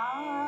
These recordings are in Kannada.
Ah.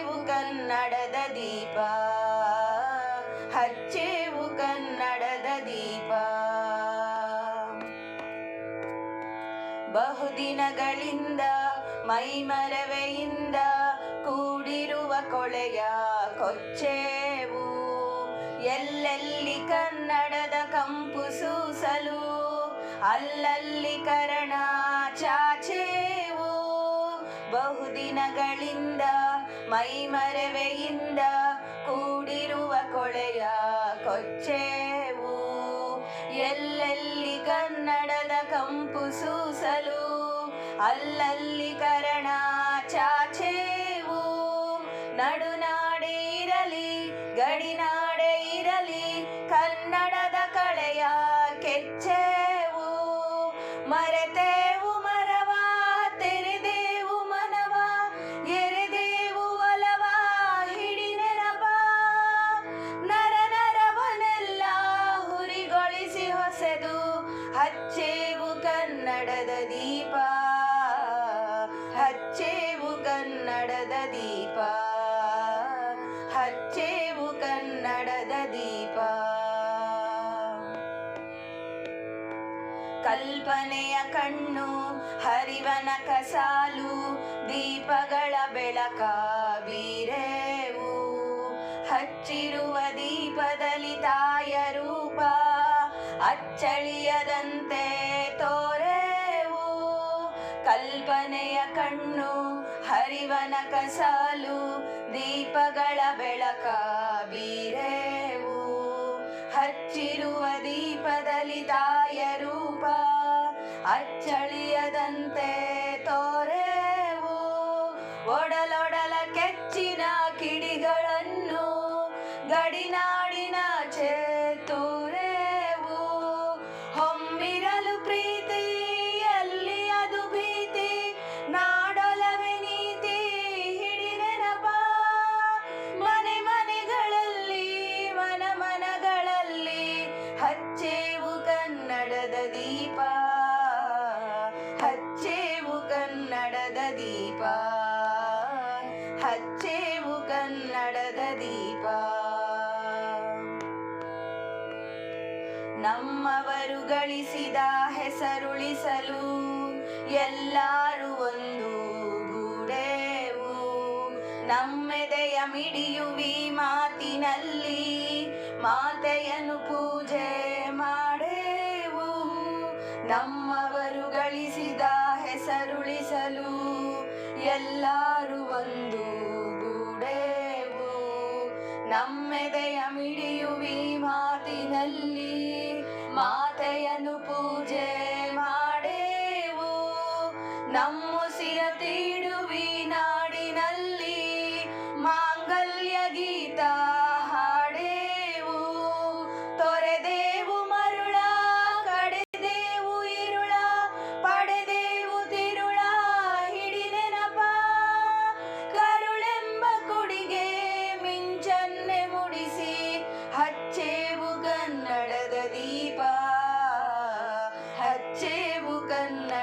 ಬಹುದಿನಗಳಿಂದ, ಮೈಮರವೆಯಿಂದ ಕೂಡಿರುವ ಕೊಳೆಯ ಕೊಚ್ಚೇವು. ಎಲ್ಲೆಲ್ಲಿ ಕನ್ನಡದ ಕಂಪು ಸೂಸಲು, ಅಲ್ಲಲ್ಲಿ ಕರಣ ಚಾಚೇವು. ಬಹುದಿನಗಳಿಂದ, ಮೈಮರವೆಯಿಂದ ಕೂಡಿರುವ ಕೊಳೆಯ ಕೊಚ್ಚೇವು ಕಂಪು ಸೂಸಲು ಅಲ್ಲಲ್ಲಿ ಕರಣ ಚಾಚೇವು ನಡುನಾಡೆ ಇರಲಿ ಗಡಿನಾಡೆ ಇರಲಿ ಕನ್ನಡದ ಕಳೆಯ ಕೆಚ್ಚೇವು. ಮರೆತೇವು ಕಲ್ಪನೆಯ ಕಣ್ಣು, ಹರಿವನ ಕಸಾಲು, ದೀಪಗಳ ಬೆಳಕ ಬೀರೇವು. ಹಚ್ಚಿರುವ ದೀಪದಲ್ಲಿ ತಾಯ ರೂಪ, ಅಚ್ಚಳಿಯದಂತೆ ತೋರೇವು. ಕಲ್ಪನೆಯ ಕಣ್ಣು, ಹರಿವನ ಕಸಾಲು, ದೀಪಗಳ ಬೆಳಕ ಬೀರೇವು. ಹಚ್ಚಿರುವ ದೀಪದಲ್ಲಿ ತಾಯ ಅಚ್ಚಳಿಯದಂತೆ ತೋರೆವು. ಒಡಲೊಡಲ ಕೆಚ್ಚಿನ ಕಿಡಿಗಳನ್ನು ಗಡಿನಾಡಿನ ದೀಪ. ಹಚ್ಚೇವು ಕನ್ನಡದ ದೀಪ. ನಮ್ಮವರು ಗಳಿಸಿದ ಹೆಸರುಳಿಸಲು ಎಲ್ಲರೂ ಒಂದು ಗೂಡೇವು. ನಮ್ಮೆದೆಯ ಮಿಡಿಯುವಿ ಮಾತಿನಲ್ಲಿ ಮಾತೆಯನ್ನು ಪೂಜೆ ಮಾಡೇವು. ನಮ್ಮವರು ಗಳಿಸಿದ ಹೆಸರುಳಿಸಲು ಎಲ್ಲರೂ ಒಂದು ಗೂಡೇವು. ನಮ್ಮೆದೆಯ ಮಿಡಿಯುವಿ ಮಾತಿನಲ್ಲಿ ಮಾತೆಯನು ಪೂಜೆ